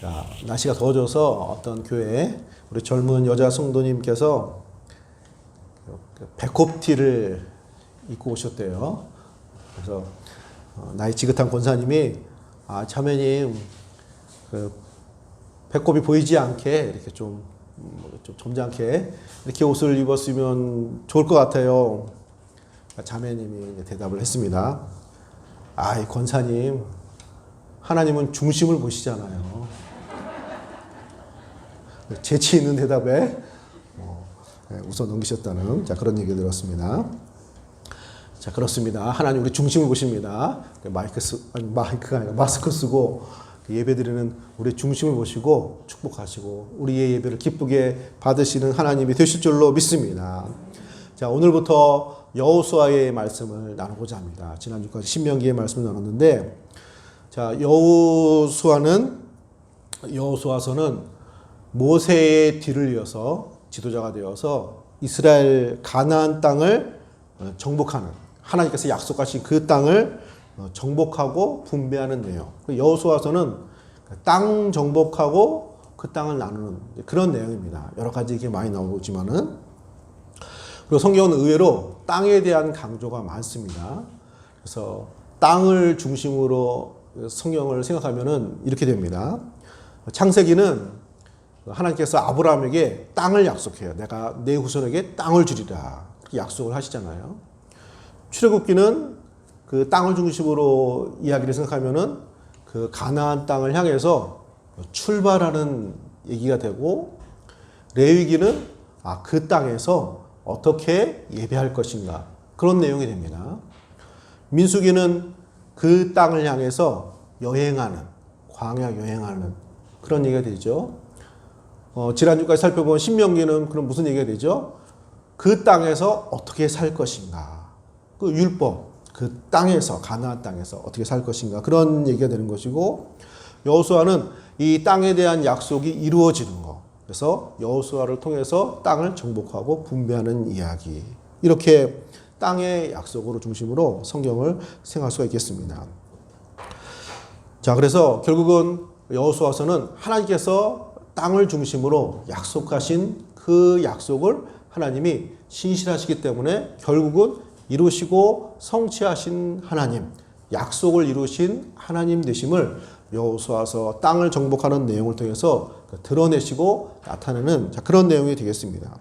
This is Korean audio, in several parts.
자, 날씨가 더워져서 어떤 교회 우리 젊은 여자 성도님께서 그 배꼽티를 입고 오셨대요. 그래서 어, 나이 지긋한 권사님이 아 자매님 그 배꼽이 보이지 않게 이렇게 좀, 음, 좀 점잖게 이렇게 옷을 입었으면 좋을 것 같아요. 자매님이 이제 대답을 했습니다. 아 이 권사님 하나님은 중심을 보시잖아요. 재치 있는 대답에 어, 예, 웃어 넘기셨다는 자 그런 얘기 들었습니다. 자 그렇습니다. 하나님 우리 중심을 보십니다. 마이크 쓰 아니 마이크가 아니라 마스크 쓰고 예배 드리는 우리 중심을 보시고 축복하시고 우리의 예배를 기쁘게 받으시는 하나님이 되실 줄로 믿습니다. 자 오늘부터 여호수아의 말씀을 나누고자 합니다. 지난주까지 신명기의 말씀을 나눴는데 자 여호수아는 여호수아서는 모세의 뒤를 이어서 지도자가 되어서 이스라엘 가나안 땅을 어, 정복하는 하나님께서 약속하신 그 땅을 어, 정복하고 분배하는 내용. 여호수아서는 땅 정복하고 그 땅을 나누는 그런 내용입니다. 여러 가지 이게 많이 나오지만은 그리고 성경은 의외로 땅에 대한 강조가 많습니다. 그래서 땅을 중심으로 성경을 생각하면은 이렇게 됩니다. 창세기는 하나님께서 아브라함에게 땅을 약속해요. 내가 내 후손에게 땅을 주리라. 약속을 하시잖아요. 출애굽기는 그 땅을 중심으로 이야기를 생각하면은 그 가나안 땅을 향해서 출발하는 얘기가 되고 레위기는 아, 그 땅에서 어떻게 예배할 것인가 그런 내용이 됩니다. 민수기는 그 땅을 향해서 여행하는 광야 여행하는 그런 얘기가 되죠. 어, 지난주까지 살펴본 신명기는 그럼 무슨 얘기가 되죠? 그 땅에서 어떻게 살 것인가. 그 율법, 그 땅에서 가나안 땅에서 어떻게 살 것인가 그런 얘기가 되는 것이고 여호수아는 이 땅에 대한 약속이 이루어지는 것. 그래서 여호수아를 통해서 땅을 정복하고 분배하는 이야기. 이렇게 땅의 약속으로 중심으로 성경을 생각할 수가 있겠습니다. 자, 그래서 결국은 여호수아서는 하나님께서 땅을 중심으로 약속하신 그 약속을 하나님이 신실하시기 때문에 결국은 이루시고 성취하신 하나님, 약속을 이루신 하나님 되심을 여호수아서 땅을 정복하는 내용을 통해서 드러내시고 나타내는 그런 내용이 되겠습니다.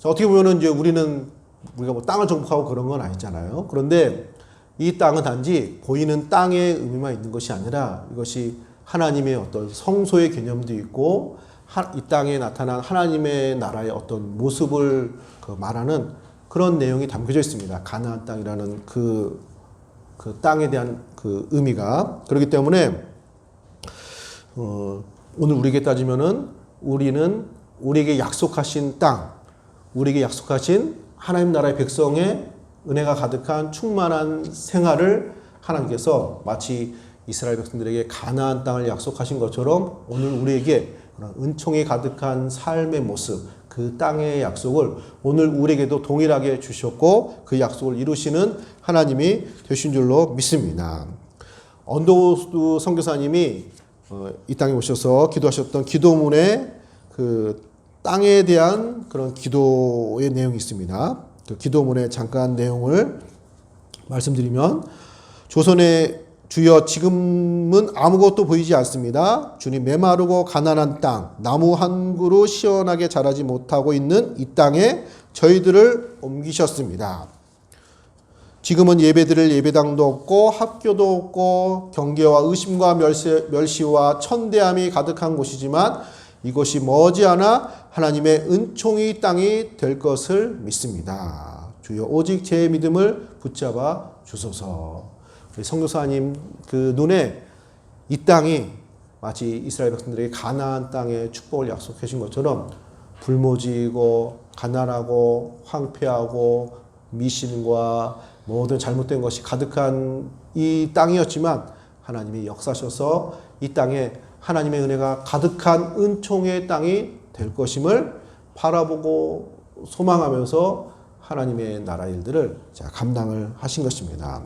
자, 어떻게 보면은 이제 우리는 우리가 뭐 땅을 정복하고 그런 건 아니잖아요. 그런데 이 땅은 단지 보이는 땅의 의미만 있는 것이 아니라 이것이 하나님의 어떤 성소의 개념도 있고 이 땅에 나타난 하나님의 나라의 어떤 모습을 그 말하는 그런 내용이 담겨져 있습니다. 가나안 땅이라는 그, 그 땅에 대한 그 의미가 그렇기 때문에 어, 오늘 우리에게 따지면은 우리는 우리에게 약속하신 땅, 우리에게 약속하신 하나님 나라의 백성의 은혜가 가득한 충만한 생활을 하나님께서 마치 이스라엘 백성들에게 가나안 땅을 약속하신 것처럼 오늘 우리에게 그런 은총이 가득한 삶의 모습, 그 땅의 약속을 오늘 우리에게도 동일하게 주셨고 그 약속을 이루시는 하나님이 되신 줄로 믿습니다. 언더우드 선교사님이 어, 이 땅에 오셔서 기도하셨던 기도문에 그 땅에 대한 그런 기도의 내용이 있습니다. 그 기도문의 잠깐 내용을 말씀드리면 조선의 주여 지금은 아무것도 보이지 않습니다. 주님 메마르고 가난한 땅, 나무 한 그루 시원하게 자라지 못하고 있는 이 땅에 저희들을 옮기셨습니다. 지금은 예배드릴 예배당도 없고 학교도 없고 경계와 의심과 멸시, 멸시와 천대함이 가득한 곳이지만 이것이 머지않아 하나님의 은총이 땅이 될 것을 믿습니다. 주여 오직 제 믿음을 붙잡아 주소서. 성교사님 그 눈에 이 땅이 마치 이스라엘 백성들에게 가나안 땅의 축복을 약속해 준 것처럼 불모지고 가난하고 황폐하고 미신과 모든 잘못된 것이 가득한 이 땅이었지만 하나님이 역사셔서 이 땅에 하나님의 은혜가 가득한 은총의 땅이 될 것임을 바라보고 소망하면서 하나님의 나라 일들을 감당을 하신 것입니다.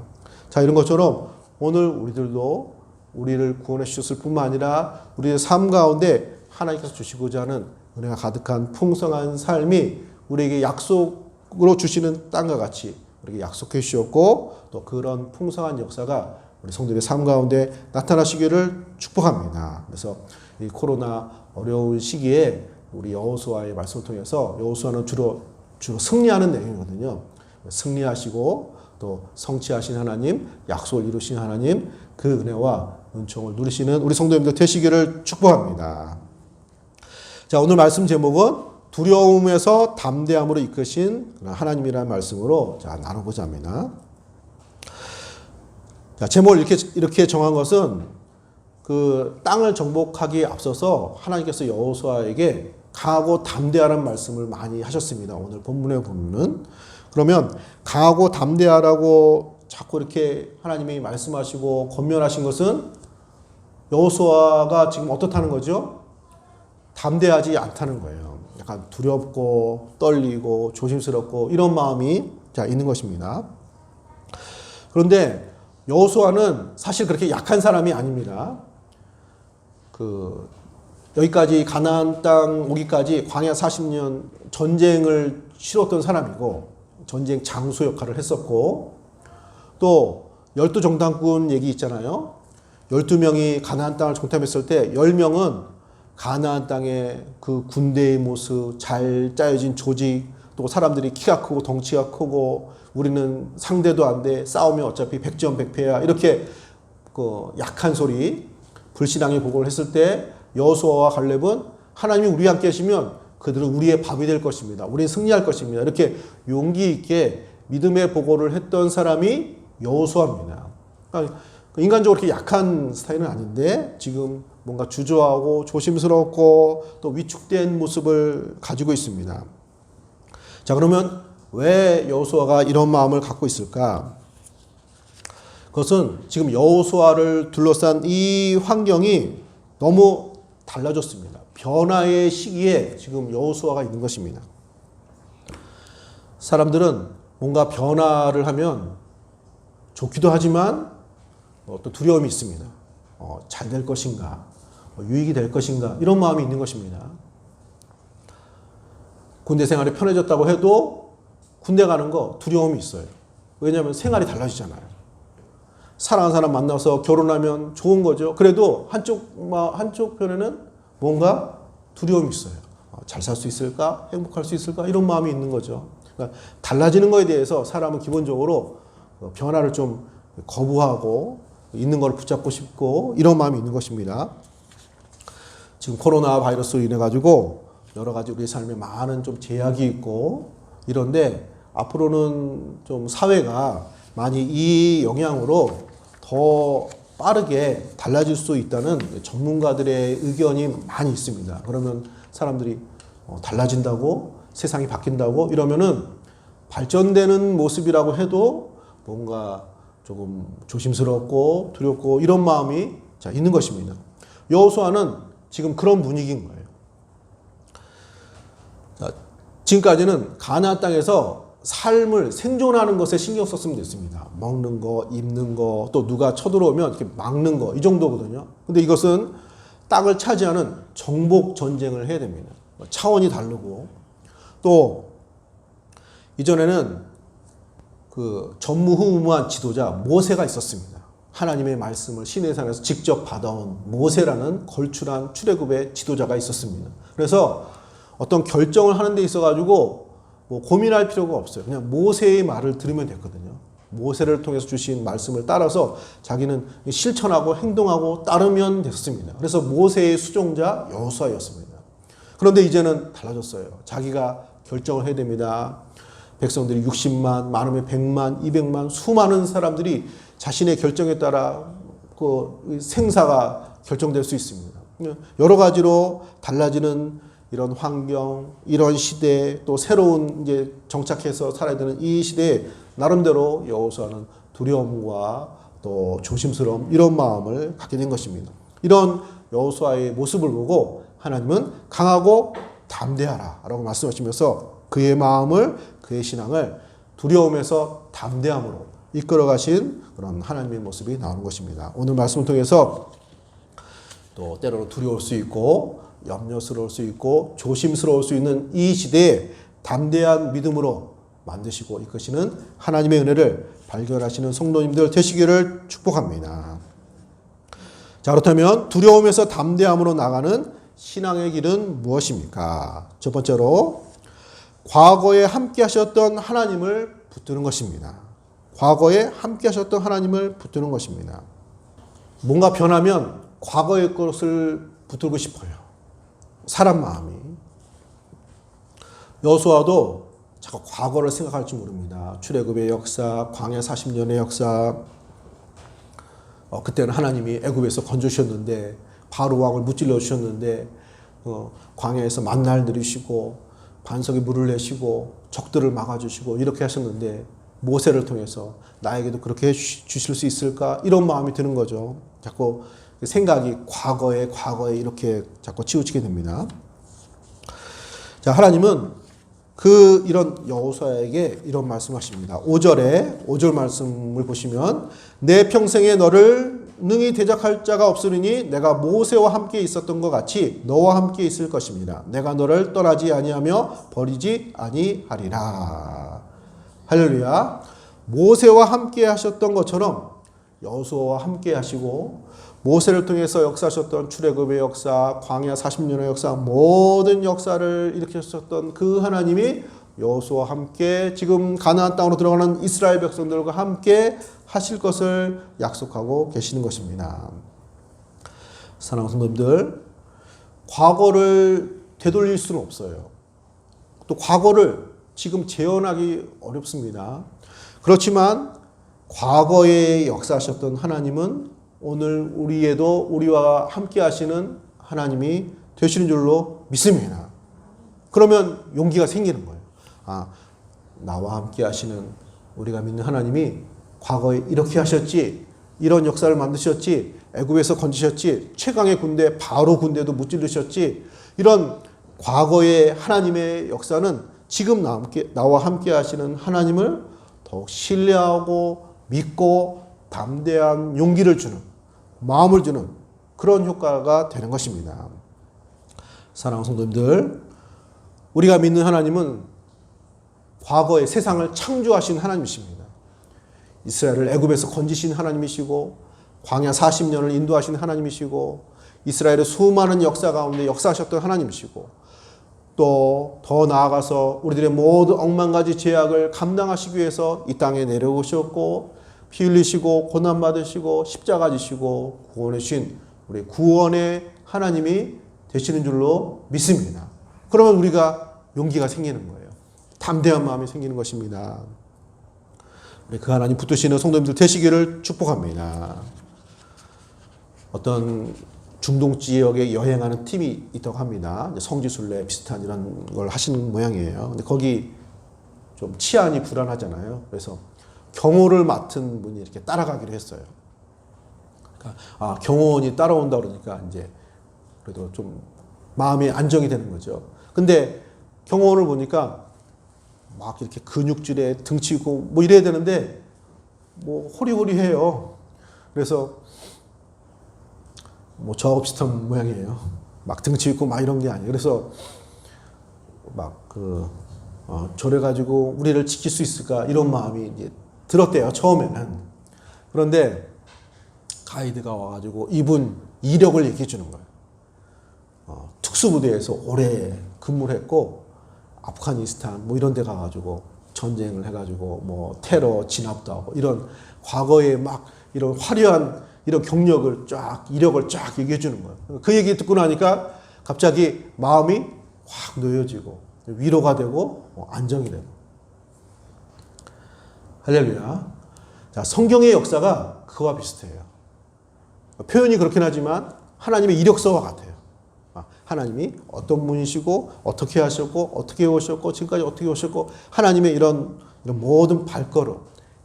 자, 이런 것처럼 오늘 우리들도 우리를 구원해 주셨을 뿐만 아니라 우리의 삶 가운데 하나님께서 주시고자 하는 은혜가 가득한 풍성한 삶이 우리에게 약속으로 주시는 땅과 같이 우리에게 약속해 주셨고 또 그런 풍성한 역사가 우리 성도들의 삶 가운데 나타나시기를 축복합니다. 그래서 이 코로나 어려운 시기에 우리 여호수아의 말씀을 통해서 여호수아는 주로 주로 승리하는 내용이거든요. 승리하시고 또 성취하신 하나님, 약속을 이루신 하나님, 그 은혜와 은총을 누리시는 우리 성도님들 되시기를 축복합니다. 자, 오늘 말씀 제목은 두려움에서 담대함으로 이끄신 하나님이라는 말씀으로 자, 나눠보자 합니다. 자, 제목을 이렇게, 이렇게 정한 것은 그 땅을 정복하기에 앞서서 하나님께서 여호수아에게 강하고 담대하라는 말씀을 많이 하셨습니다. 오늘 본문에 보면은 그러면 강하고 담대하라고 자꾸 이렇게 하나님이 말씀하시고 권면하신 것은 여호수아가 지금 어떻다는 거죠? 담대하지 않다는 거예요. 약간 두렵고 떨리고 조심스럽고 이런 마음이 자 있는 것입니다. 그런데 여호수아는 사실 그렇게 약한 사람이 아닙니다. 그 여기까지 가나안 땅 오기까지 광야 40년 전쟁을 치렀던 사람이고 전쟁 장소 역할을 했었고 또 열두 정탐꾼 얘기 있잖아요. 12명이 가나안 땅을 정탐했을 때 10명은 가나안 땅의 그 군대의 모습, 잘 짜여진 조직, 또 사람들이 키가 크고 덩치가 크고 우리는 상대도 안 돼. 싸우면 어차피 백전백패야. 이렇게 그 약한 소리, 불신앙의 보고를 했을 때 여호수아와 갈렙은 하나님이 우리와 함께 하시면 그들은 우리의 밥이 될 것입니다. 우리는 승리할 것입니다. 이렇게 용기 있게 믿음의 보고를 했던 사람이 여호수아입니다. 그러니까 인간적으로 그렇게 약한 스타일은 아닌데 지금 뭔가 주저하고 조심스럽고 또 위축된 모습을 가지고 있습니다. 자 그러면 왜 여호수아가 이런 마음을 갖고 있을까? 그것은 지금 여호수아를 둘러싼 이 환경이 너무 달라졌습니다. 변화의 시기에 지금 여호수아가 있는 것입니다. 사람들은 뭔가 변화를 하면 좋기도 하지만 어, 또 두려움이 있습니다. 어, 잘 될 것인가, 어, 유익이 될 것인가 이런 마음이 있는 것입니다. 군대 생활이 편해졌다고 해도 군대 가는 거 두려움이 있어요. 왜냐하면 생활이 달라지잖아요. 사랑하는 사람 만나서 결혼하면 좋은 거죠. 그래도 한쪽 한쪽 편에는 뭔가 두려움이 있어요. 잘 살 수 있을까? 행복할 수 있을까? 이런 마음이 있는 거죠. 그러니까 달라지는 거에 대해서 사람은 기본적으로 변화를 좀 거부하고 있는 걸 붙잡고 싶고 이런 마음이 있는 것입니다. 지금 코로나 바이러스로 인해 가지고 여러 가지 우리 삶에 많은 좀 제약이 있고 이런데 앞으로는 좀 사회가 많이 이 영향으로 더 빠르게 달라질 수 있다는 전문가들의 의견이 많이 있습니다. 그러면 사람들이 어, 달라진다고 세상이 바뀐다고 이러면은 발전되는 모습이라고 해도 뭔가 조금 조심스럽고 두렵고 이런 마음이 자, 있는 것입니다. 여호수아는 지금 그런 분위기인 거예요. 자, 지금까지는 가나안 땅에서 삶을 생존하는 것에 신경 썼으면 됐습니다. 먹는 거, 입는 거, 또 누가 쳐들어오면 이렇게 막는 거, 이 정도거든요. 근데 이것은 땅을 차지하는 정복 전쟁을 해야 됩니다. 차원이 다르고, 또, 이전에는 그 전무후무한 지도자 모세가 있었습니다. 하나님의 말씀을 신의 산에서 직접 받아온 모세라는 걸출한 출애굽의 지도자가 있었습니다. 그래서 어떤 결정을 하는 데 있어 가지고 뭐 고민할 필요가 없어요. 그냥 모세의 말을 들으면 됐거든요. 모세를 통해서 주신 말씀을 따라서 자기는 실천하고 행동하고 따르면 됐습니다. 그래서 모세의 수종자 여호수아였습니다. 그런데 이제는 달라졌어요. 자기가 결정을 해야 됩니다. 백성들이 60만, 많으면 100만, 200만, 수많은 사람들이 자신의 결정에 따라 그 생사가 결정될 수 있습니다. 여러 가지로 달라지는 이런 환경, 이런 시대, 또 새로운 이제 정착해서 살아야 되는 이 시대에 나름대로 여호수아는 두려움과 또 조심스러움 이런 마음을 갖게 된 것입니다. 이런 여호수아의 모습을 보고 하나님은 강하고 담대하라라고 말씀하시면서 그의 마음을 그의 신앙을 두려움에서 담대함으로 이끌어 가신 그런 하나님의 모습이 나오는 것입니다. 오늘 말씀을 통해서 또 때로는 두려울 수 있고 염려스러울 수 있고 조심스러울 수 있는 이 시대에 담대한 믿음으로 만드시고 이끄시는 하나님의 은혜를 발견하시는 성도님들 되시기를 축복합니다. 자, 그렇다면 두려움에서 담대함으로 나가는 신앙의 길은 무엇입니까? 첫 번째로 과거에 함께 하셨던 하나님을 붙드는 것입니다. 과거에 함께 하셨던 하나님을 붙드는 것입니다. 뭔가 변하면 과거의 것을 붙들고 싶어요. 사람 마음이. 여수와도 자꾸 과거를 생각할 줄 모릅니다. 출애굽의 역사, 광야 40년의 역사. 어, 그때는 하나님이 애굽에서 건져주셨는데 바로 왕을 무찔러 주셨는데 어, 광야에서 만날 들이시고 반석에 물을 내시고 적들을 막아주시고 이렇게 하셨는데 모세를 통해서 나에게도 그렇게 해 주- 주실 수 있을까 이런 마음이 드는 거죠. 자꾸 생각이 과거에 과거에 이렇게 자꾸 치우치게 됩니다. 자 하나님은 그 이런 여호수아에게 이런 말씀하십니다. 5절에 5절 말씀을 보시면 내 평생에 너를 능히 대적할 자가 없으리니 내가 모세와 함께 있었던 것 같이 너와 함께 있을 것입니다. 내가 너를 떠나지 아니하며 버리지 아니하리라. 할렐루야. 모세와 함께 하셨던 것처럼 여호수아와 함께 하시고 모세를 통해서 역사하셨던 출애굽의 역사, 광야 40년의 역사, 모든 역사를 일으키셨던 그 하나님이 여호수아와 함께 지금 가나안 땅으로 들어가는 이스라엘 백성들과 함께 하실 것을 약속하고 계시는 것입니다. 사랑하는 성도님들, 과거를 되돌릴 수는 없어요. 또 과거를 지금 재현하기 어렵습니다. 그렇지만 과거에 역사하셨던 하나님은 오늘 우리에도 우리와 함께 하시는 하나님이 되시는 줄로 믿습니다. 그러면 용기가 생기는 거예요. 아, 나와 함께 하시는 우리가 믿는 하나님이 과거에 이렇게 하셨지, 이런 역사를 만드셨지, 애굽에서 건지셨지, 최강의 군대 바로 군대도 무찔르셨지, 이런 과거의 하나님의 역사는 지금 나와 함께 하시는 하나님을 더욱 신뢰하고 믿고 담대한 용기를 주는 마음을 주는 그런 효과가 되는 것입니다. 사랑하는 성도님들, 우리가 믿는 하나님은 과거의 세상을 창조하신 하나님이십니다. 이스라엘을 애굽에서 건지신 하나님이시고 광야 40년을 인도하신 하나님이시고 이스라엘의 수많은 역사 가운데 역사하셨던 하나님이시고 또 더 나아가서 우리들의 모든 억만가지 죄악을 감당하시기 위해서 이 땅에 내려오셨고 피 흘리시고 고난 받으시고 십자가 지시고 구원해 주신 우리 구원의 하나님이 되시는 줄로 믿습니다. 그러면 우리가 용기가 생기는 거예요. 담대한 마음이 생기는 것입니다. 우리 그 하나님 붙드시는 성도님들 되시기를 축복합니다. 어떤 중동 지역에 여행하는 팀이 있다고 합니다. 성지순례 비슷한 이런 걸 하시는 모양이에요. 근데 거기 좀 치안이 불안하잖아요. 그래서 경호를 맡은 분이 이렇게 따라가기로 했어요. 그러니까 아, 경호원이 따라온다 그러니까 이제 그래도 좀 마음이 안정이 되는 거죠. 근데 경호원을 보니까 막 이렇게 근육질에 등치 있고 뭐 이래야 되는데 뭐 호리호리해요. 그래서 뭐 저하고 비슷한 모양이에요. 막 등치 있고 막 이런 게 아니에요. 그래서 막그 어, 저래 가지고 우리를 지킬 수 있을까 이런 마음이 이제 들었대요 처음에는. 그런데 가이드가 와가지고 이분 이력을 얘기해 주는 거예요. 어, 특수부대에서 오래 근무를 했고 아프가니스탄 뭐 이런 데 가가지고 전쟁을 해가지고 뭐 테러 진압도 하고 이런 과거에 막 이런 화려한 이런 경력을 쫙 이력을 쫙 얘기해 주는 거예요. 그 얘기 듣고 나니까 갑자기 마음이 확 놓여지고 위로가 되고 뭐 안정이 되고 할렐루야. 자 성경의 역사가 그와 비슷해요. 표현이 그렇긴 하지만 하나님의 이력서와 같아요. 아, 하나님이 어떤 분이시고 어떻게 하셨고 어떻게 오셨고 지금까지 어떻게 오셨고 하나님의 이런, 이런 모든 발걸음,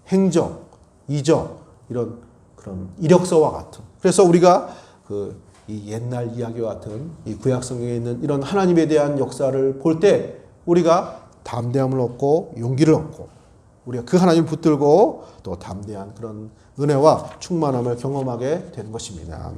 행적, 이적 이런 그런 이력서와 같은. 그래서 우리가 그 이 옛날 이야기와 같은 이 구약 성경에 있는 이런 하나님에 대한 역사를 볼 때 우리가 담대함을 얻고 용기를 얻고 우리가 그 하나님을 붙들고 또 담대한 그런 은혜와 충만함을 경험하게 되는 것입니다.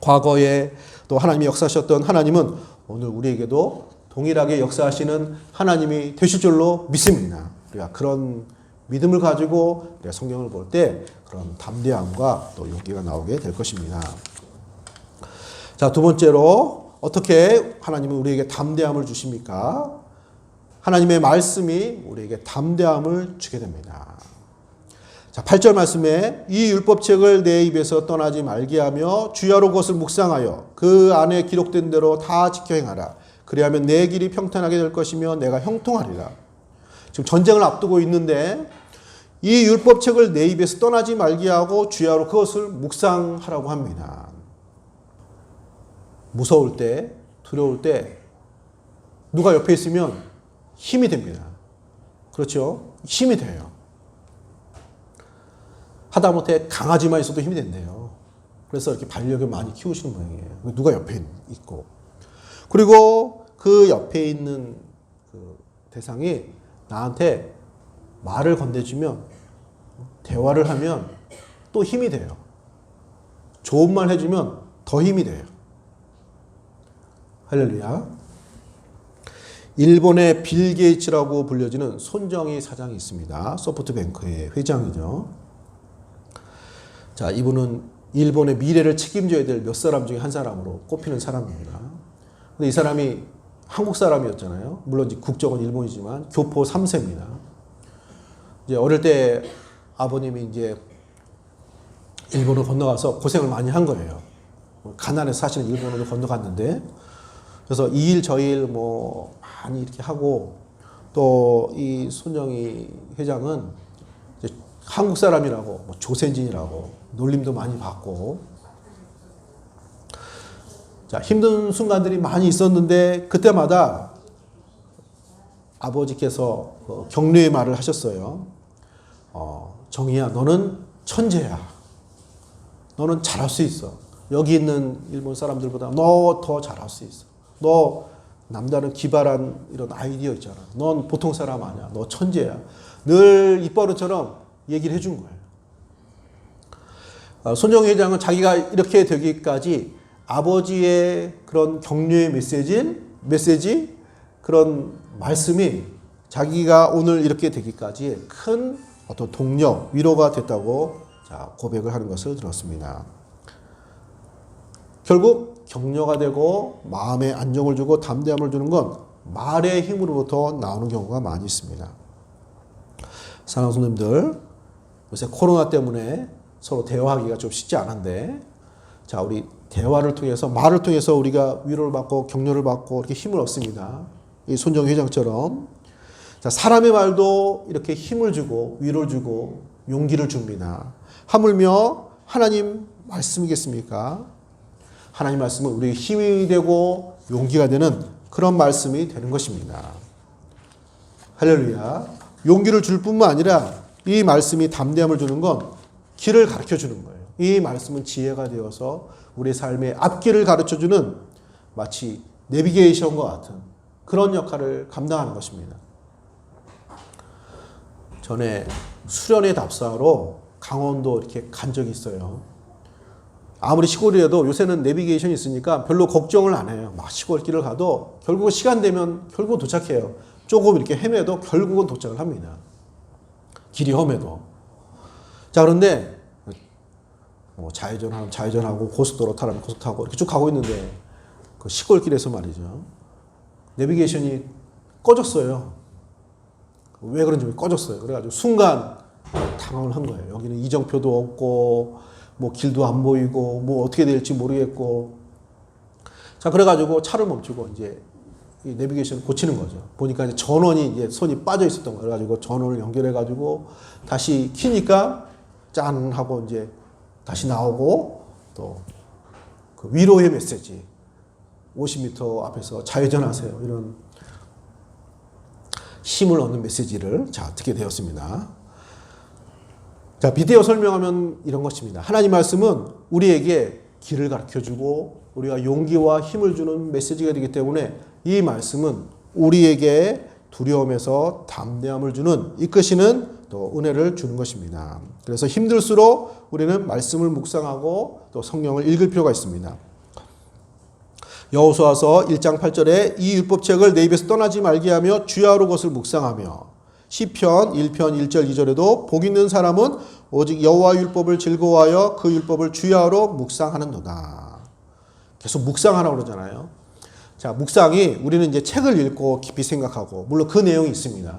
과거에 또 하나님이 역사하셨던 하나님은 오늘 우리에게도 동일하게 역사하시는 하나님이 되실 줄로 믿습니다. 우리가 그런 믿음을 가지고 우리가 성경을 볼 때 그런 담대함과 또 용기가 나오게 될 것입니다. 자, 두 번째로 어떻게 하나님은 우리에게 담대함을 주십니까? 하나님의 말씀이 우리에게 담대함을 주게 됩니다. 자, 8절 말씀에 이 율법책을 내 입에서 떠나지 말게 하며 주야로 그것을 묵상하여 그 안에 기록된 대로 다 지켜 행하라. 그리하면 내 길이 평탄하게 될 것이며 내가 형통하리라. 지금 전쟁을 앞두고 있는데 이 율법책을 내 입에서 떠나지 말게 하고 주야로 그것을 묵상하라고 합니다. 무서울 때, 두려울 때 누가 옆에 있으면 힘이 됩니다. 그렇죠? 힘이 돼요. 하다못해 강아지만 있어도 힘이 된대요. 그래서 이렇게 반려견 많이 키우시는 모양이에요. 누가 옆에 있고. 그리고 그 옆에 있는 그 대상이 나한테 말을 건네주면 대화를 하면 또 힘이 돼요. 좋은 말 해주면 더 힘이 돼요. 할렐루야. 일본의 빌 게이츠라고 불려지는 손정희 사장이 있습니다. 소프트뱅크의 회장이죠. 자, 이분은 일본의 미래를 책임져야 될 몇 사람 중에 한 사람으로 꼽히는 사람입니다. 근데 이 사람이 한국 사람이었잖아요. 물론 국적은 일본이지만 교포 3세입니다. 이제 어릴 때 아버님이 이제 일본을 건너가서 고생을 많이 한 거예요. 가난해서 사실은 일본으로 건너갔는데 그래서 이일 저일 뭐 많이 이렇게 하고 또 이 손정희 회장은 한국 사람이라고 뭐 조센진이라고 놀림도 많이 받고 자 힘든 순간들이 많이 있었는데 그때마다 아버지께서 그 격려의 말을 하셨어요. 어, 정희야 너는 천재야. 너는 잘할 수 있어. 여기 있는 일본 사람들보다 너 더 잘할 수 있어. 너 남다른 기발한 이런 아이디어 있잖아. 넌 보통 사람 아니야. 너 천재야. 늘 입버릇처럼 얘기를 해준 거예요. 어, 손정 회장은 자기가 이렇게 되기까지 아버지의 그런 격려의 메시지, 메시지 그런 말씀이 자기가 오늘 이렇게 되기까지 큰 어떤 동력, 위로가 됐다고 자, 고백을 하는 것을 들었습니다. 결국 격려가 되고 마음에 안정을 주고 담대함을 주는 건 말의 힘으로부터 나오는 경우가 많이 있습니다. 사랑하는 손님들, 요새 코로나 때문에 서로 대화하기가 좀 쉽지 않은데, 자, 우리 대화를 통해서, 말을 통해서 우리가 위로를 받고 격려를 받고 이렇게 힘을 얻습니다. 이 손정 회장처럼. 자, 사람의 말도 이렇게 힘을 주고 위로를 주고 용기를 줍니다. 하물며 하나님 말씀이겠습니까? 하나님 말씀은 우리의 힘이 되고 용기가 되는 그런 말씀이 되는 것입니다. 할렐루야. 용기를 줄 뿐만 아니라 이 말씀이 담대함을 주는 건 길을 가르쳐 주는 거예요. 이 말씀은 지혜가 되어서 우리 삶의 앞길을 가르쳐 주는 마치 내비게이션과 같은 그런 역할을 감당하는 것입니다. 전에 수련회 답사로 강원도 이렇게 간 적이 있어요. 아무리 시골이라도 요새는 내비게이션이 있으니까 별로 걱정을 안 해요. 막 시골길을 가도 결국 시간 되면 결국 도착해요. 조금 이렇게 헤매도 결국은 도착을 합니다. 길이 험해도. 자, 그런데 뭐 좌회전하면 좌회전하고 고속도로 타라면 고속 타고 이렇게 쭉 가고 있는데 그 시골길에서 말이죠. 내비게이션이 꺼졌어요. 왜 그런지 꺼졌어요. 그래가지고 순간 당황을 한 거예요. 여기는 이정표도 없고 뭐 길도 안 보이고 뭐 어떻게 될지 모르겠고 자 그래가지고 차를 멈추고 이제 이 내비게이션 고치는 거죠. 보니까 이제 전원이 이제 손이 빠져 있었던 거예요. 그래가지고 전원을 연결해가지고 다시 키니까 짠 하고 이제 다시 나오고 또 그 위로의 메시지 50m 앞에서 좌회전하세요. 이런 힘을 얻는 메시지를 자 듣게 되었습니다. 자, 비대어 설명하면 이런 것입니다. 하나님 말씀은 우리에게 길을 가르쳐 주고 우리가 용기와 힘을 주는 메시지가 되기 때문에 이 말씀은 우리에게 두려움에서 담대함을 주는 이끄시는 또 은혜를 주는 것입니다. 그래서 힘들수록 우리는 말씀을 묵상하고 또 성경을 읽을 필요가 있습니다. 여호수아서 1장 8절에 이 율법책을 내 입에서 떠나지 말게 하며 주야로 것을 묵상하며 시편 1편 1절 2절에도 복 있는 사람은 오직 여호와 율법을 즐거워하여 그 율법을 주야로 묵상하는도다. 계속 묵상하라고 그러잖아요. 자, 묵상이 우리는 이제 책을 읽고 깊이 생각하고 물론 그 내용이 있습니다.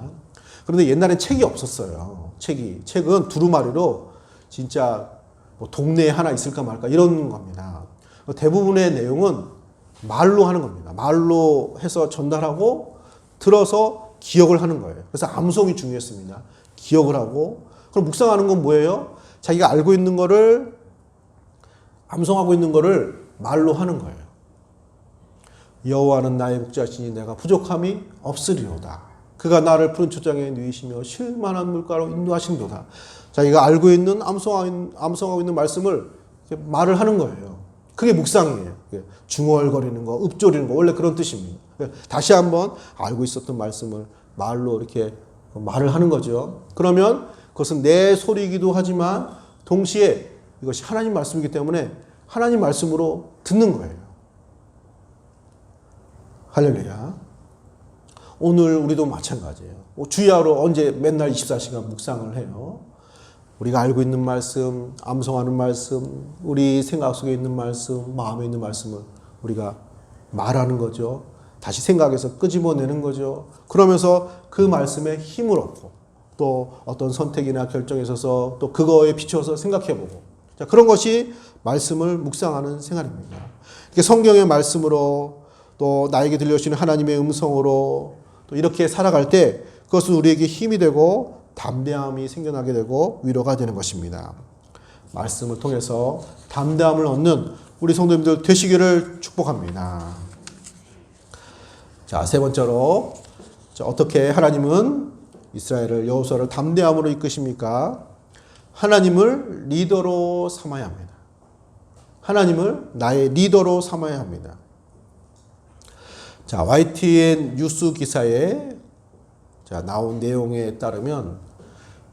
그런데 옛날엔 책이 없었어요. 책이 책은 두루마리로 진짜 뭐 동네에 하나 있을까 말까 이런 겁니다. 대부분의 내용은 말로 하는 겁니다. 말로 해서 전달하고 들어서 기억을 하는 거예요. 그래서 암송이 중요했습니다. 기억을 하고 그럼 묵상하는 건 뭐예요? 자기가 알고 있는 거를 암송하고 있는 거를 말로 하는 거예요. 여호와는 나의 목자시니 내가 부족함이 없으리로다. 그가 나를 푸른 초장에 누이시며 쉴만한 물가로 인도하신도다. 자기가 알고 있는 암송하고, 있는 말씀을 말을 하는 거예요. 그게 묵상이에요. 중얼거리는 거, 읊조리는 거 원래 그런 뜻입니다. 다시 한번 알고 있었던 말씀을 말로 이렇게 말을 하는 거죠. 그러면 그것은 내 소리이기도 하지만 동시에 이것이 하나님 말씀이기 때문에 하나님 말씀으로 듣는 거예요. 할렐루야. 오늘 우리도 마찬가지예요. 뭐 주야로 언제 맨날 24시간 묵상을 해요. 우리가 알고 있는 말씀, 암송하는 말씀, 우리 생각 속에 있는 말씀, 마음에 있는 말씀을 우리가 말하는 거죠. 다시 생각해서 끄집어내는 거죠. 그러면서 그 말씀에 힘을 얻고 또 어떤 선택이나 결정에 있어서 또 그거에 비추어서 생각해보고 자, 그런 것이 말씀을 묵상하는 생활입니다. 이렇게 성경의 말씀으로 또 나에게 들려주시는 하나님의 음성으로 또 이렇게 살아갈 때 그것은 우리에게 힘이 되고 담대함이 생겨나게 되고 위로가 되는 것입니다. 말씀을 통해서 담대함을 얻는 우리 성도님들 되시기를 축복합니다. 자, 세 번째로 자, 어떻게 하나님은 이스라엘을 여호수아를 담대함으로 이끄십니까? 하나님을 리더로 삼아야 합니다. 하나님을 나의 리더로 삼아야 합니다. 자, YTN 뉴스 기사에 자, 나온 내용에 따르면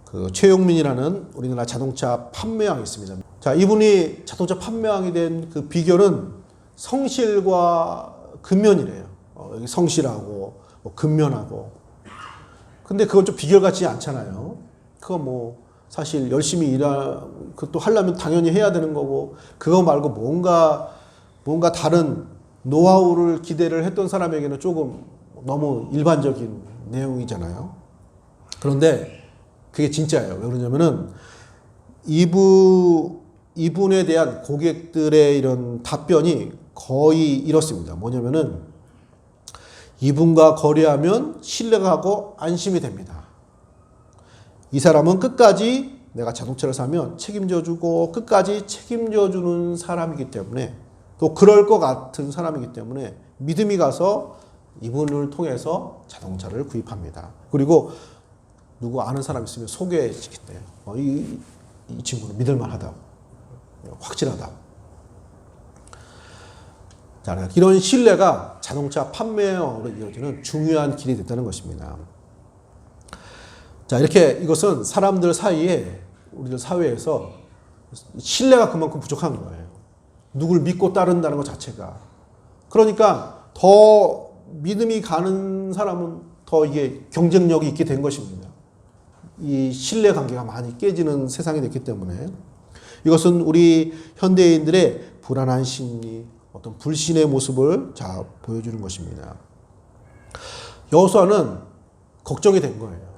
그 최용민이라는 우리나라 자동차 판매왕이 있습니다. 자, 이분이 자동차 판매왕이 된 그 비결은 성실과 근면이래요. 어, 성실하고 뭐 근면하고. 근데 그건 좀 비결 같지 않잖아요. 그거 뭐 사실 열심히 일하 그또 하려면 당연히 해야 되는 거고 그거 말고 뭔가 뭔가 다른 노하우를 기대를 했던 사람에게는 조금 너무 일반적인 내용이잖아요. 그런데 그게 진짜예요. 왜 그러냐면은 이분 이분에 대한 고객들의 이런 답변이 거의 이렇습니다. 뭐냐면은 이분과 거래하면 신뢰가고 안심이 됩니다. 이 사람은 끝까지 내가 자동차를 사면 책임져 주고 끝까지 책임져 주는 사람이기 때문에 또 그럴 것 같은 사람이기 때문에 믿음이 가서 이분을 통해서 자동차를 구입합니다. 그리고 누구 아는 사람 있으면 소개시켰대요. 어, 이, 이 친구는 믿을만하다고. 확실하다고. 자, 이런 신뢰가 자동차 판매로 이어지는 중요한 길이 됐다는 것입니다. 자, 이렇게 이것은 사람들 사이에 우리들 사회에서 신뢰가 그만큼 부족한 거예요. 누굴 믿고 따른다는 것 자체가. 그러니까 더 믿음이 가는 사람은 더 이게 경쟁력이 있게 된 것입니다. 이 신뢰 관계가 많이 깨지는 세상이 됐기 때문에 이것은 우리 현대인들의 불안한 심리, 어떤 불신의 모습을 자 보여주는 것입니다. 여호수아는 걱정이 된 거예요.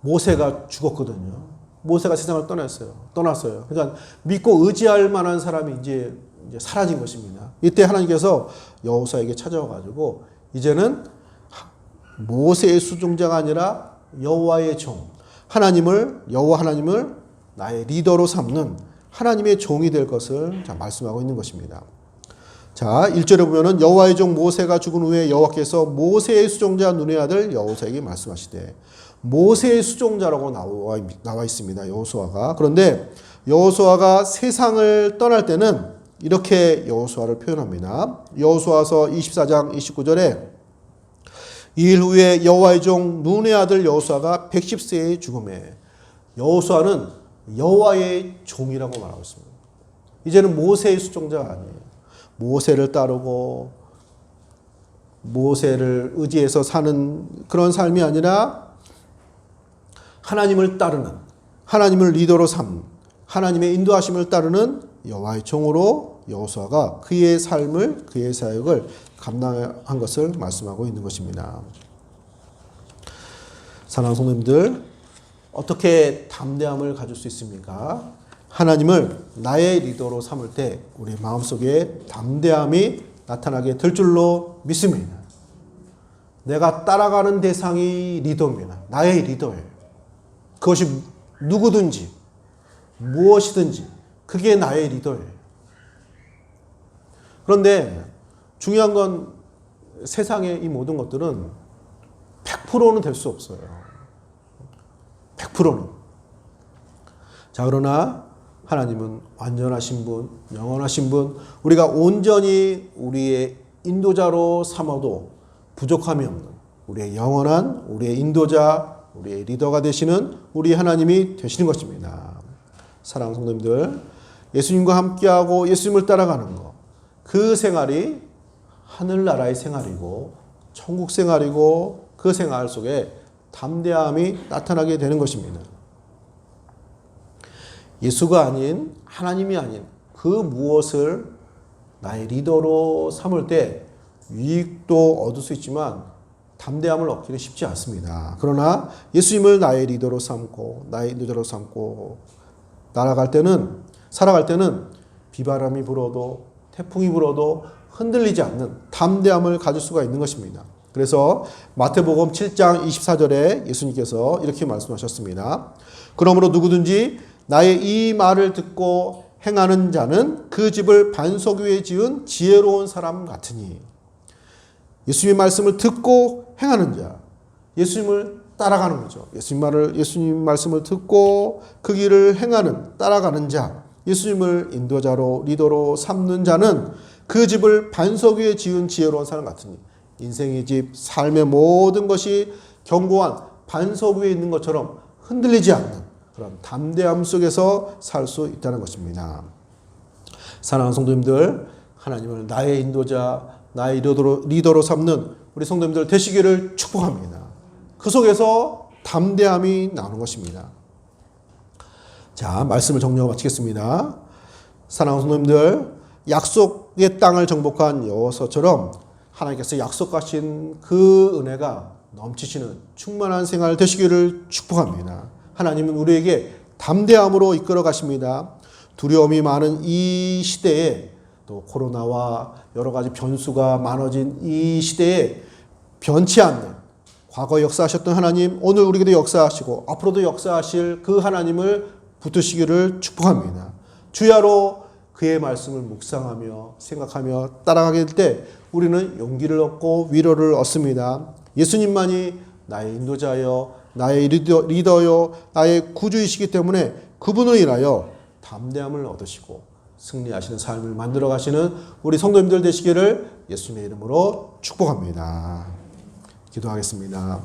모세가 죽었거든요. 모세가 세상을 떠났어요. 떠났어요. 그러니까 믿고 의지할 만한 사람이 이제, 이제 사라진 것입니다. 이때 하나님께서 여호수아에게 찾아와 가지고 이제는 모세의 수종자가 아니라 여호와의 종, 하나님을 여호와 하나님을 나의 리더로 삼는 하나님의 종이 될 것을 자, 말씀하고 있는 것입니다. 자, 1절에 보면은 여호와의 종 모세가 죽은 후에 여호와께서 모세의 수종자 눈의 아들 여호수아에게 말씀하시되 모세의 수종자라고 나와, 나와 있습니다. 여호수아가. 그런데 여호수아가 세상을 떠날 때는 이렇게 여호수아를 표현합니다. 여호수아서 24장 29절에 이일 후에 여호와의 종 눈의 아들 여호수아가 110세의 죽음에 여호수아는 여호와의 종이라고 말하고 있습니다. 이제는 모세의 수종자가 아니에요. 모세를 따르고 모세를 의지해서 사는 그런 삶이 아니라 하나님을 따르는 하나님을 리더로 삼 하나님의 인도하심을 따르는 여호와의 종으로 여호수아가 그의 삶을 그의 사역을 감당한 것을 말씀하고 있는 것입니다. 사랑하는 성도님들 어떻게 담대함을 가질 수 있습니까? 하나님을 나의 리더로 삼을 때 우리 마음속에 담대함이 나타나게 될 줄로 믿습니다. 내가 따라가는 대상이 리더입니다. 나의 리더예요. 그것이 누구든지 무엇이든지 그게 나의 리더예요. 그런데 중요한 건 세상의 이 모든 것들은 100%는 될 수 없어요. 100%는. 자, 그러나 하나님은 완전하신 분, 영원하신 분, 우리가 온전히 우리의 인도자로 삼아도 부족함이 없는 우리의 영원한 우리의 인도자, 우리의 리더가 되시는 우리 하나님이 되시는 것입니다. 사랑하는 성도님들, 예수님과 함께하고 예수님을 따라가는 것, 그 생활이 하늘나라의 생활이고 천국 생활이고 그 생활 속에 담대함이 나타나게 되는 것입니다. 예수가 아닌 하나님이 아닌 그 무엇을 나의 리더로 삼을 때 유익도 얻을 수 있지만 담대함을 얻기는 쉽지 않습니다. 그러나 예수님을 나의 리더로 삼고 나의 인도자로 삼고 날아갈 때는 살아갈 때는 비바람이 불어도 태풍이 불어도 흔들리지 않는 담대함을 가질 수가 있는 것입니다. 그래서 마태복음 7장 24절에 예수님께서 이렇게 말씀하셨습니다. 그러므로 누구든지 나의 이 말을 듣고 행하는 자는 그 집을 반석 위에 지은 지혜로운 사람 같으니. 예수님의 말씀을 듣고 행하는 자, 예수님을 따라가는 거죠. 예수님 말을 예수님 말씀을 듣고 그 길을 행하는 따라가는 자, 예수님을 인도자로 리더로 삼는 자는 그 집을 반석 위에 지은 지혜로운 사람 같으니. 인생의 집, 삶의 모든 것이 견고한 반석 위에 있는 것처럼 흔들리지 않는 그런 담대함 속에서 살 수 있다는 것입니다. 사랑하는 성도님들, 하나님을 나의 인도자, 나의 리더로, 리더로 삼는 우리 성도님들 되시기를 축복합니다. 그 속에서 담대함이 나오는 것입니다. 자, 말씀을 정리하고 마치겠습니다. 사랑하는 성도님들, 약속의 땅을 정복한 여호서처럼 하나님께서 약속하신 그 은혜가 넘치시는 충만한 생활 되시기를 축복합니다. 하나님은 우리에게 담대함으로 이끌어 가십니다. 두려움이 많은 이 시대에 또 코로나와 여러 가지 변수가 많아진 이 시대에 변치 않는 과거 역사하셨던 하나님, 오늘 우리에게도 역사하시고 앞으로도 역사하실 그 하나님을 붙드시기를 축복합니다. 주야로 그의 말씀을 묵상하며 생각하며 따라가게 될 때 우리는 용기를 얻고 위로를 얻습니다. 예수님만이 나의 인도자여, 나의 리더, 리더 요, 나의 구주이시기 때문에 그분을 인하여 담대함을 얻으시고 승리하시는 삶을 만들어 가시는 우리 성도님들 되시기를 예수님의 이름으로 축복합니다. 기도하겠습니다.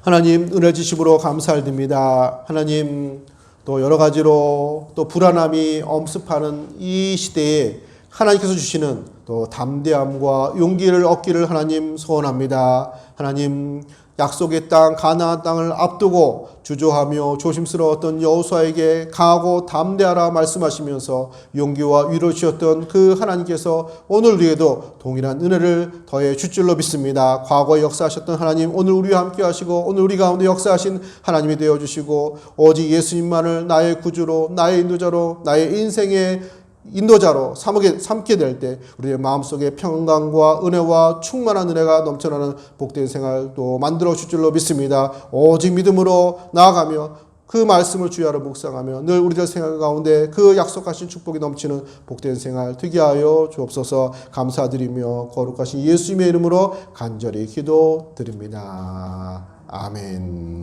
하나님 은혜 주심으로 감사드립니다. 하나님 또 여러 가지로 또 불안함이 엄습하는 이 시대에 하나님께서 주시는 또 담대함과 용기를 얻기를 하나님 소원합니다. 하나님 약속의 땅 가나안 땅을 앞두고 주저하며 조심스러웠던 여호수아에게 강하고 담대하라 말씀하시면서 용기와 위로 주셨던 그 하나님께서 오늘 우리에도 동일한 은혜를 더해 줄 줄로 믿습니다. 과거에 역사하셨던 하나님 오늘 우리와 함께 하시고 오늘 우리 가운데 역사하신 하나님이 되어 주시고 오직 예수님만을 나의 구주로 나의 인도자로 나의 인생의 인도자로 삼게, 삼게 될 때 우리의 마음속에 평강과 은혜와 충만한 은혜가 넘쳐나는 복된 생활도 만들어 줄 줄로 믿습니다. 오직 믿음으로 나아가며 그 말씀을 주야로 묵상하며 늘 우리들 생활 가운데 그 약속하신 축복이 넘치는 복된 생활 되게 하여 주옵소서 감사드리며 거룩하신 예수님의 이름으로 간절히 기도드립니다. 아멘.